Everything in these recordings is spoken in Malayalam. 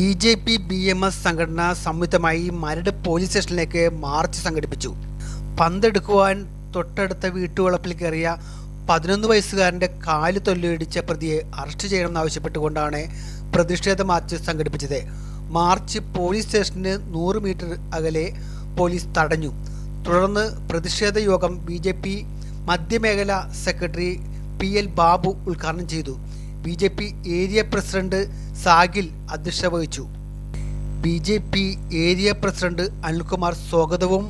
B J P B M S സംഘടന സംയുക്തമായി മരട് പോലീസ് സ്റ്റേഷനിലേക്ക് മാർച്ച് സംഘടിപ്പിച്ചു. പന്തെടുക്കുവാൻ തൊട്ടടുത്ത വീട്ടുവളപ്പിൽ കയറിയ പതിനൊന്ന് വയസ്സുകാരന്റെ കാൽ തൊല്ലിടിച്ച പ്രതിയെ അറസ്റ്റ് ചെയ്യണമെന്നാവശ്യപ്പെട്ടുകൊണ്ടാണ് പ്രതിഷേധ മാർച്ച് സംഘടിപ്പിച്ചത്. മാർച്ച് പോലീസ് സ്റ്റേഷന് നൂറ് മീറ്റർ അകലെ പോലീസ് തടഞ്ഞു. തുടർന്ന് പ്രതിഷേധ യോഗം ബി ജെ പി മധ്യമേഖല സെക്രട്ടറി പി എൽ ബാബു ഉദ്ഘാടനം ചെയ്തു. B J P area president Sagil അധ്യക്ഷത വഹിച്ചു B J P area president Anilkumar സ്വാഗതവും.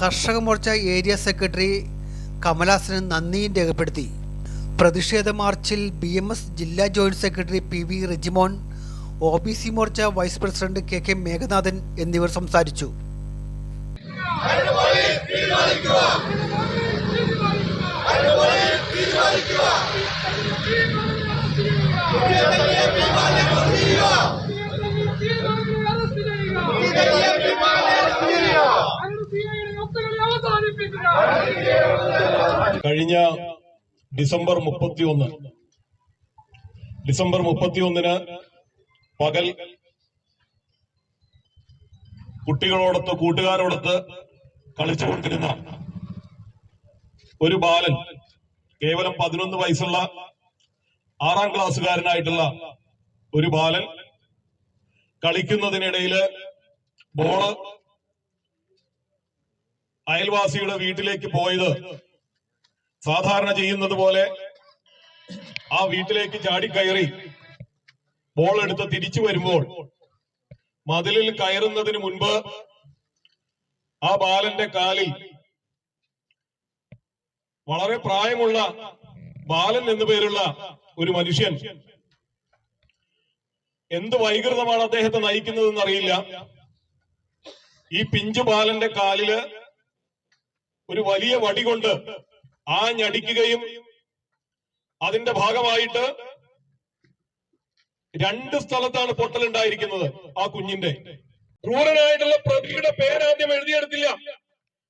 കർഷക മോർച്ച ഏരിയ സെക്രട്ടറി കമലാസന് നന്ദിയും രേഖപ്പെടുത്തി. പ്രതിഷേധ മാർച്ചിൽ ബി എം എസ് ജില്ലാ joint secretary P V Rejimon O B C Morcha vice president K K Meghanathan എന്നിവർ സംസാരിച്ചു. കഴിഞ്ഞ ഡിസംബർ മുപ്പത്തിയൊന്ന്. ഡിസംബർ മുപ്പത്തിയൊന്നിന് പകൽ കുട്ടികളോടൊത്ത് കൂട്ടുകാരോടൊത്ത് കളിച്ചുകൊണ്ടിരുന്ന ഒരു ബാലൻ കേവലം പതിനൊന്ന് വയസ്സുള്ള ആറാം ക്ലാസ്സുകാരനായിട്ടുള്ള ഒരു ബാലൻ കളിക്കുന്നതിനിടയിൽ ബോൾ അയൽവാസിയുടെ വീട്ടിലേക്ക് പോയത്. സാധാരണ ചെയ്യുന്നത് പോലെ ആ വീട്ടിലേക്ക് ചാടിക്കയറി ബോൾ എടുത്ത് തിരിച്ചു വരുമ്പോൾ മതിലിൽ കയറുന്നതിന് മുൻപ് ആ ബാലന്റെ കാലിൽ വളരെ പ്രായമുള്ള ബാലൻ എന്നു പേരുള്ള ഒരു മനുഷ്യൻ. എന്ത് വൈകൃതമാണ് അദ്ദേഹത്തെ നയിക്കുന്നതെന്ന് അറിയില്ല. ഈ പിഞ്ചു ബാലന്റെ കാലിൽ ഒരു വലിയ വടി കൊണ്ട് ആഞ്ഞടിക്കുകയും അതിന്റെ ഭാഗമായിട്ട് രണ്ട് സ്ഥലത്താണ് പൊട്ടലുണ്ടായിരിക്കുന്നത് ആ കുഞ്ഞിന്റെ. ക്രൂരനായിട്ടുള്ള പ്രതിയുടെ പേരാദ്യം എഴുതിയെടുത്തില്ല.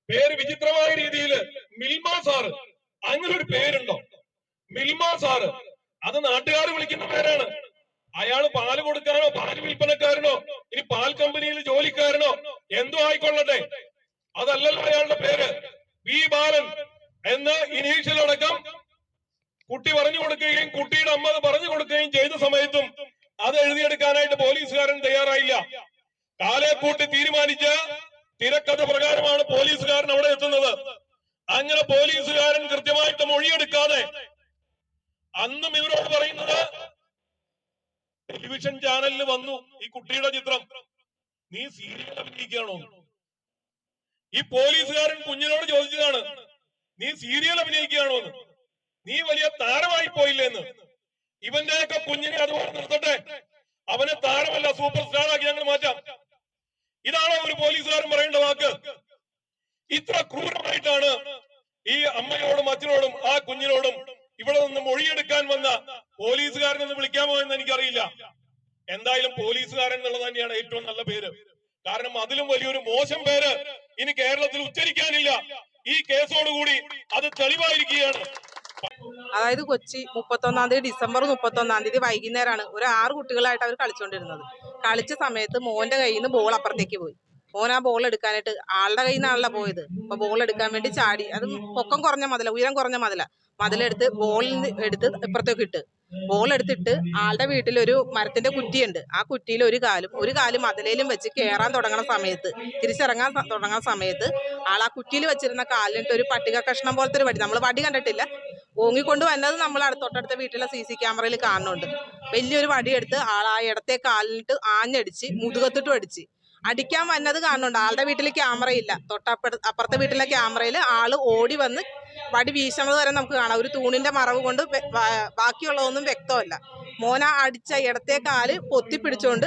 പേര് വിചിത്രമായ രീതിയിൽ മിൽമ സാറ്. അങ്ങനെ ഒരു പേരുണ്ടോ? മിൽമ സാറ്. അത് നാട്ടുകാർ വിളിക്കുന്ന പേരാണ്. അയാൾ പാൽ കൊടുക്കാനോ പാൽ വിൽപ്പനക്കാരനോ ഇനി പാൽ കമ്പനിയിൽ ജോലിക്കാരനോ എന്തോ ആയിക്കൊള്ളട്ടെ. അതല്ലല്ലോ അയാളുടെ പേര്. വി ബാലൻ എന്ന് ഇനീഷ്യൽ അടക്കം കുട്ടി പറഞ്ഞു കൊടുക്കുകയും കുട്ടിയുടെ അമ്മ അത് പറഞ്ഞു കൊടുക്കുകയും ചെയ്ത സമയത്തും അത് എഴുതിയെടുക്കാനായിട്ട് പോലീസുകാരൻ തയ്യാറായില്ല. കാലെ കൂട്ടി തീരുമാനിച്ച തിരക്കഥ പ്രകാരമാണ് പോലീസുകാരൻ അവിടെ എത്തുന്നത്. അങ്ങനെ പോലീസുകാരൻ കൃത്യമായിട്ട് മൊഴിയെടുക്കാതെ അന്നും ഇവരോട് പറയുന്നത് ടെലിവിഷൻ ചാനലിൽ വന്നു ഈ കുട്ടിയുടെ ചിത്രം. നീ സീരിയൽ അഭിനയിക്കുകയാണോ? ഈ പോലീസുകാരൻ കുഞ്ഞിനോട് ചോദിച്ചതാണ് നീ സീരിയൽ അഭിനയിക്കുകയാണോ എന്ന്? നീ വലിയ താരമായി പോയില്ലെന്ന് ഇവന്റെയൊക്കെ കുഞ്ഞിനെ അതുപോലെ നിർത്തട്ടെ. അവനെ താരമല്ല സൂപ്പർ സ്റ്റാർ ആക്കി ഞങ്ങൾ മാറ്റാം. ഇതാണോ ഒരു പോലീസുകാരൻ പറയേണ്ട വാക്ക്? ഇത്ര ക്രൂരമായിട്ടാണ് ഈ അമ്മയോടും അച്ഛനോടും ആ കുഞ്ഞിനോടും ഇവിടെ നിന്ന് മൊഴിയെടുക്കാൻ വന്ന പോലീസുകാരനെന്ന് വിളിക്കാമോ എന്ന് എനിക്കറിയില്ല. എന്തായാലും പോലീസുകാരൻ എന്നുള്ളത് തന്നെയാണ് ഏറ്റവും നല്ല പേര്. കാരണം അതിലും വലിയൊരു മോശം പേര് ഇനി കേരളത്തിൽ ഉച്ചരിക്കാനില്ല. ഈ കേസോടുകൂടി അത് തെളിവായിരിക്കുകയാണ്. അതായത് കൊച്ചി മുപ്പത്തൊന്നാം തീയതി ഡിസംബർ മുപ്പത്തൊന്നാം തീയതി വൈകുന്നേരമാണ് ഒരു ആറ് കുട്ടികളായിട്ട് അവർ കളിച്ചുകൊണ്ടിരുന്നത് കളിച്ച സമയത്ത് മോന്റെ കയ്യിൽ നിന്ന് ബോൾ അപ്പുറത്തേക്ക് പോയി. മോൻ ആ ബോൾ എടുക്കാനായിട്ട് ആളുടെ കയ്യിൽ നിന്നാണല്ലോ പോയത്. അപ്പൊ ബോൾ എടുക്കാൻ വേണ്ടി ചാടി. അത് പൊക്കം കുറഞ്ഞ മതില ഉയരം കുറഞ്ഞ മതില. മതിലെടുത്ത് ബോളിൽ എടുത്ത് ഇപ്പുറത്തേക്ക് ഇട്ട്. ബോൾ എടുത്തിട്ട് ആളുടെ വീട്ടിൽ ഒരു മരത്തിന്റെ കുറ്റിയുണ്ട്. ആ കുറ്റിയിൽ ഒരു കാലും ഒരു കാലും അതിലേലും വെച്ച് കയറാൻ തുടങ്ങുന്ന സമയത്ത് തിരിച്ചിറങ്ങാൻ തുടങ്ങുന്ന സമയത്ത് ആൾ ആ കുറ്റിയിൽ വെച്ചിരുന്ന കാലിനിട്ട് ഒരു പട്ടിക കഷ്ണം പോലത്തെ ഒരു വടി നമ്മൾ വടി കണ്ടിട്ടില്ല. ഓങ്ങിക്കൊണ്ട് വന്നത് നമ്മൾ അടുത്തൊട്ടടുത്ത വീട്ടിലെ സി സി ക്യാമറയിൽ കാണുന്നുണ്ട്. വലിയൊരു വടി എടുത്ത് ആൾ ആ ഇടത്തെ കാലിനിട്ട് ആഞ്ഞടിച്ച് മുതുകത്തിട്ടും അടിച്ച്. അടിക്കാൻ വന്നത് കാണുന്നുണ്ട്. ആളുടെ വീട്ടിൽ ക്യാമറയില്ല. തൊട്ടപ്പുറ അപ്പുറത്തെ വീട്ടിലെ ക്യാമറയിൽ ആൾ ഓടി വന്ന് വടി വീശണത് വരെ നമുക്ക് കാണാം. ഒരു തൂണിന്റെ മറവ് കൊണ്ട് ബാക്കിയുള്ളതൊന്നും വ്യക്തമല്ല. മോന അടിച്ച ഇടത്തെ കാൽ പൊത്തി പിടിച്ചോണ്ട്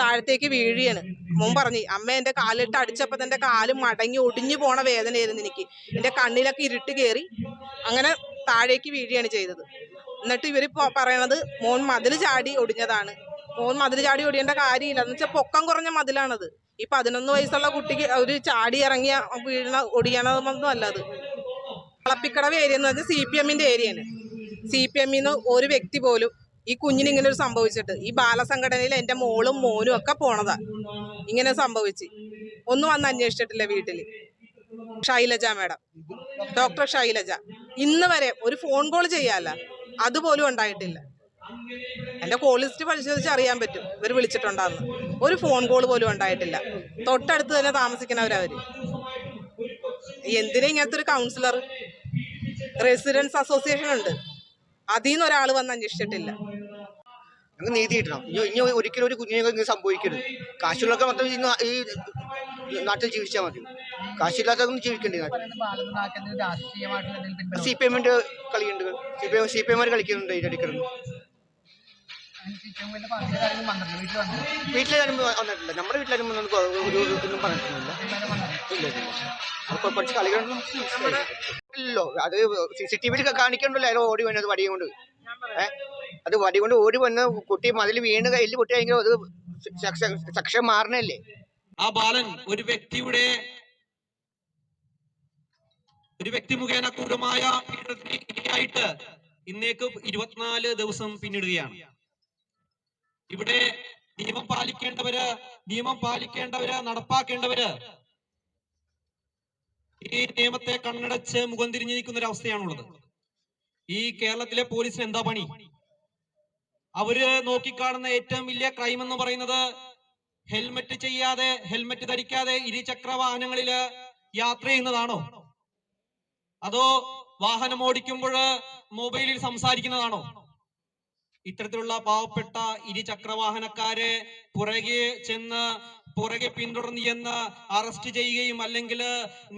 താഴത്തേക്ക് വീഴുകയാണ്. മോൻ പറഞ്ഞു അമ്മ എന്റെ കാലിട്ട് അടിച്ചപ്പോ എന്റെ കാൽ മടങ്ങി ഒടിഞ്ഞു പോണ വേദനയായിരുന്നു എനിക്ക്. എന്റെ കണ്ണിലൊക്കെ ഇരുട്ട് കയറി അങ്ങനെ താഴേക്ക് വീഴുകയാണ് ചെയ്തത്. എന്നിട്ട് ഇവർ പ- പറയണത് മോൻ മതിൽ ചാടി ഒടിഞ്ഞതാണ്. മോൻ മതിൽ ചാടി ഒടിയേണ്ട കാര്യമില്ല. എന്ന് വെച്ചാൽ പൊക്കം കുറഞ്ഞ മതിലാണത്. ഈ പതിനൊന്ന് വയസ്സുള്ള കുട്ടിക്ക് ഒരു ചാടി ഇറങ്ങിയ വീഴണ ഒടിയണമെന്നൊന്നും അല്ല അത്. കളപ്പിക്കടവ് ഏരിയ എന്ന് പറഞ്ഞാൽ സി പി എമ്മിന്റെ ഏരിയയാണ് സി പി എമ്മിൽ നിന്ന് ഒരു വ്യക്തി പോലും ഈ കുഞ്ഞിന് ഇങ്ങനെ ഒരു സംഭവിച്ചിട്ട് ഈ ബാലസംഘടനയിൽ എന്റെ മോളും മോനും ഒക്കെ പോണതാ. ഇങ്ങനെ സംഭവിച്ച്. ഒന്നും വന്ന് അന്വേഷിച്ചിട്ടില്ല വീട്ടിൽ ഷൈലജ മാഡം. ഡോക്ടർ ഷൈലജ ഇന്ന് വരെ ഒരു ഫോൺ കോൾ ചെയ്യാല്ല അതുപോലും ഉണ്ടായിട്ടില്ല. എന്റെ കോൾ ലിസ്റ്റ് പരിശോധിച്ച് അറിയാൻ പറ്റും. ഇവർ വിളിച്ചിട്ടുണ്ടാന്ന്. ഒരു ഫോൺ കോൾ പോലും ഉണ്ടായിട്ടില്ല. തൊട്ടടുത്ത് തന്നെ താമസിക്കുന്നവരവർ എന്തിനാ ഇങ്ങനത്തെ ഒരു കൗൺസിലർ റെസിഡൻസ് അസോസിയേഷൻ ഉണ്ട്. അതിൽ നിന്ന് ഒരാൾ വന്ന് അന്വേഷിച്ചിട്ടില്ല. നീതി കിട്ടണം ഇനി ഇനി ഒരിക്കലും ഒരു കുഞ്ഞിനെ ഇങ്ങനെ സംഭവിക്കരുത്. കാശുള്ളൊക്കെ മൊത്തം ഈ നാട്ടിൽ ജീവിച്ചാൽ മതി. കാശില്ലാത്തൊന്നും ജീവിക്കണ്ടേ നാട്ടിൽ? സി പി എമ്മിന്റെ കളിയുണ്ട്. C P M C P എമ്മാർ കളിക്കുന്നുണ്ട് ഇതിന്റെ അടിക്കിടന്ന് വീട്ടിലാരും നമ്മുടെ വീട്ടിലാരും അത് സി സി ടി വിയിൽ കാണിക്കണ്ടല്ലോ. അയാൾ ഓടി വന്നത് വടി കൊണ്ട്. ഏഹ് അത് വടി കൊണ്ട് ഓടി വന്ന് കുട്ടി മതിൽ വീണ് കയ്യിൽ കഴിഞ്ഞാൽ അത് സക്ഷം മാറണല്ലേ? ആ ബാലൻ ഒരു വ്യക്തിയുടെ ഒരു വ്യക്തി മുഖേന ക്രൂരമായ പീഡനത്തിന് ഇരയായിട്ട് ഇന്നേക്ക് ഇരുപത്തിനാല് ദിവസം പിന്നിടുകയാണ്. ഇവിടെ നിയമം പാലിക്കേണ്ടവര് നിയമം പാലിക്കേണ്ടവര് നടപ്പാക്കേണ്ടവര് ഈ നിയമത്തെ കണ്ണടച്ച് മുഖം തിരിഞ്ഞിരിക്കുന്ന നിൽക്കുന്ന ഒരു അവസ്ഥയാണുള്ളത് ഈ കേരളത്തിലെ പോലീസിന് എന്താ പണി? അവർ നോക്കിക്കാണുന്ന ഏറ്റവും വലിയ ക്രൈം എന്ന് പറയുന്നത് ഹെൽമറ്റ് ചെയ്യാതെ ഹെൽമറ്റ് ധരിക്കാതെ ഇരുചക്ര വാഹനങ്ങളിൽ യാത്ര ചെയ്യുന്നതാണോ? അതോ വാഹനം ഓടിക്കുമ്പോൾ മൊബൈലിൽ സംസാരിക്കുന്നതാണോ? ഇത്തരത്തിലുള്ള പാവപ്പെട്ട ഇരുചക്രവാഹനക്കാരെ പുറകെ ചെന്ന് പുറകെ പിന്തുടർന്ന് ചെന്ന് അറസ്റ്റ് ചെയ്യുകയും അല്ലെങ്കിൽ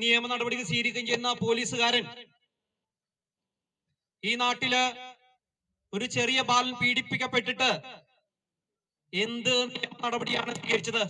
നിയമ നടപടികൾ സ്വീകരിക്കുകയും ചെയ്യുന്ന പോലീസുകാരൻ. ഈ നാട്ടിൽ ഒരു ചെറിയ ബാലൻ പീഡിപ്പിക്കപ്പെട്ടിട്ട് എന്ത് നടപടിയാണ് സ്വീകരിച്ചത്?